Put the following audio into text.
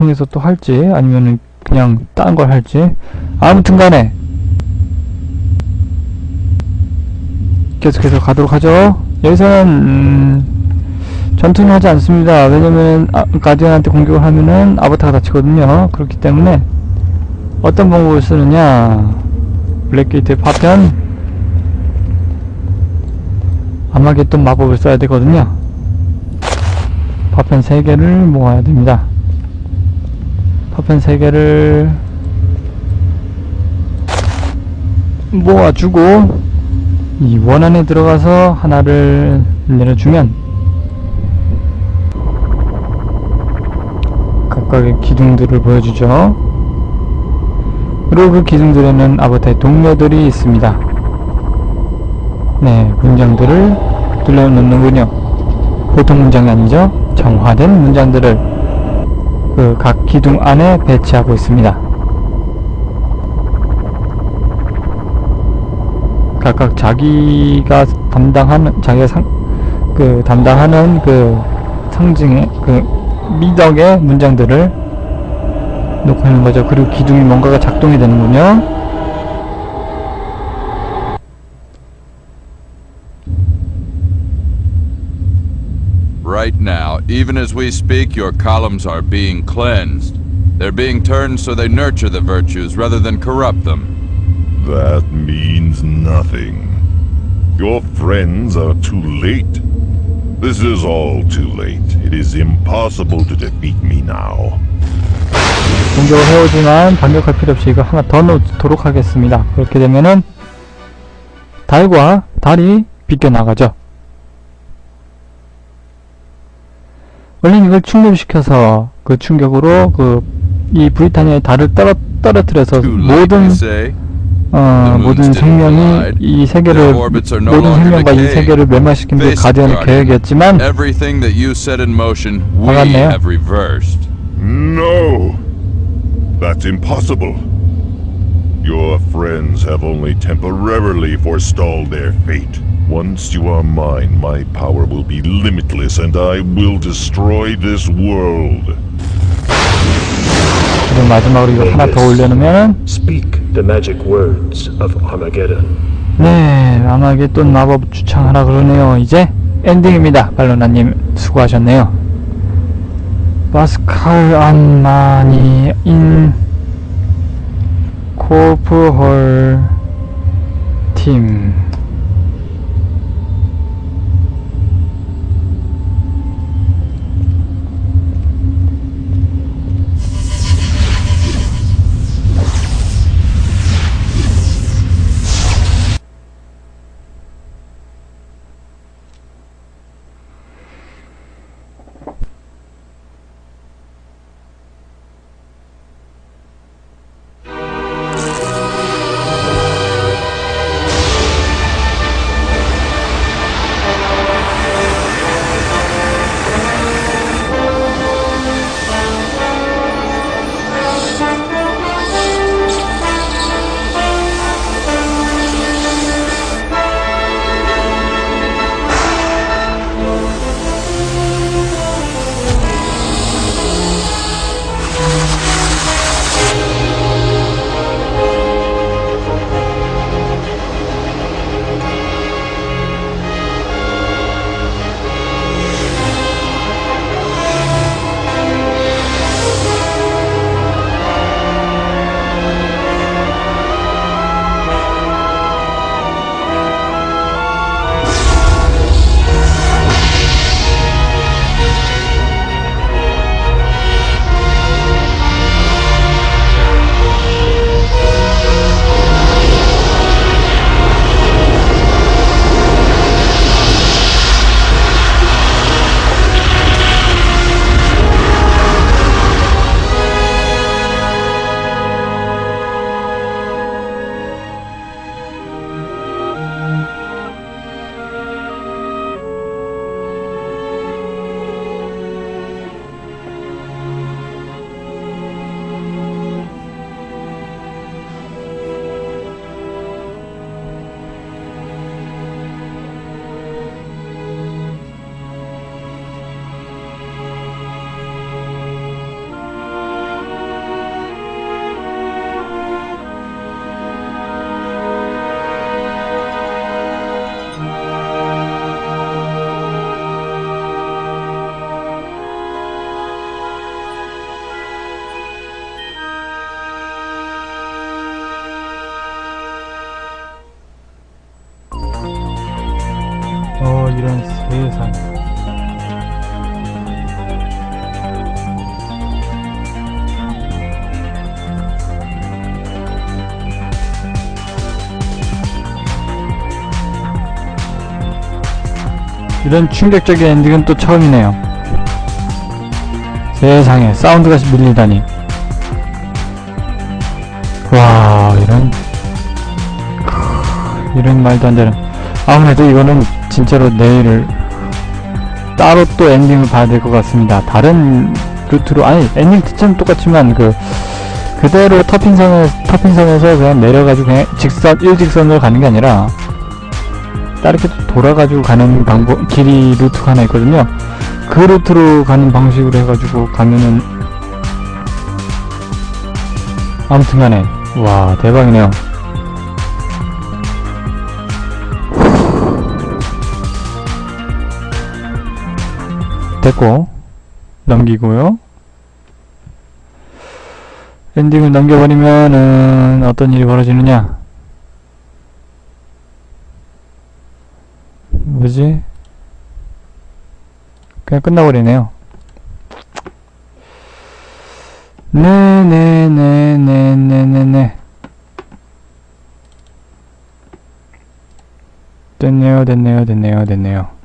통해서 또 할지 아니면은 그냥 다른 걸 할지. 아무튼 간에 계속해서 가도록 하죠. 여기서는 음, 전투는 하지 않습니다. 왜냐면 아, 가디언한테 공격을 하면은 아바타가 다치거든요. 그렇기 때문에 어떤 방법을 쓰느냐. 블랙게이트의 파편. 아마겟돈 마법을 써야 되거든요. 파편 3개를 모아야 됩니다 파편 3개를 모아주고 이 원 안에 들어가서 하나를 내려주면 각각의 기둥들을 보여주죠. 그리고 그 기둥들에는 아바타의 동료들이 있습니다. 네 문장들을 둘러놓는군요. 보통 문장이 아니죠. 정화된 문장들을 그 각 기둥 안에 배치하고 있습니다. 각각 자기가 담당하는 자기가 상, 그 담당하는 그 상징의 그 미덕의 문장들을 놓고 있는 거죠. 그리고 기둥이 뭔가가 작동이 되는군요. even as we speak, your columns are being cleansed. They're being turned so they nurture the virtues rather than corrupt them. That means nothing. Your friends are too late. This is all too late. It is impossible to defeat me now. 공격을 해오지만 반격할 필요 없이 이거 하나 더 넣도록 하겠습니다. 그렇게 되면은 달과 달이 비껴나가죠. 원래는 이걸 충돌시켜서 그 충격으로 그 이 브리타니아의 달을 떨어, 떨어뜨려서 모든? 어, 모든 생명이. 이 세계를 모든 생명과 이. 세계를 멸망시키는 게 가디언의. 계획이었지만 막았네요. No! That's impossible. Your friends have only temporarily forestalled their fate. Once you are mine, my power will be limitless and I will destroy this world. 그리고 마지막으로 이거 하나 더 올려놓으면 Speak the magic words of Armageddon. 네, 아마겟돈 마법 주창하라 그러네요. 이제 엔딩입니다. 발로나님 수고하셨네요. 파스칼 안마니 인 코프홀 팀 이런 충격적인 엔딩은 또 처음이네요. 세상에 사운드가 밀리다니. 와 이런 크, 이런 말도 안 되는. 아무래도 이거는 진짜로 내일을 따로 또 엔딩을 봐야 될 것 같습니다. 다른 루트로 아니 엔딩 특징은 똑같지만 그 그대로 터핑선에 터핑선에서 그냥 내려가지고 그냥 직선 일직선으로 가는 게 아니라 다르게 돌아가지고 가는 방법 길이 루트가 하나 있거든요. 그 루트로 가는 방식으로 해가지고 가면은 아무튼간에 와 대박이네요. 됐고 넘기고요. 엔딩을 넘겨버리면은 어떤 일이 벌어지느냐? 뭐지? 그냥 끝나버리네요. 네네네네네네네. 됐네요, 됐네요, 됐네요, 됐네요.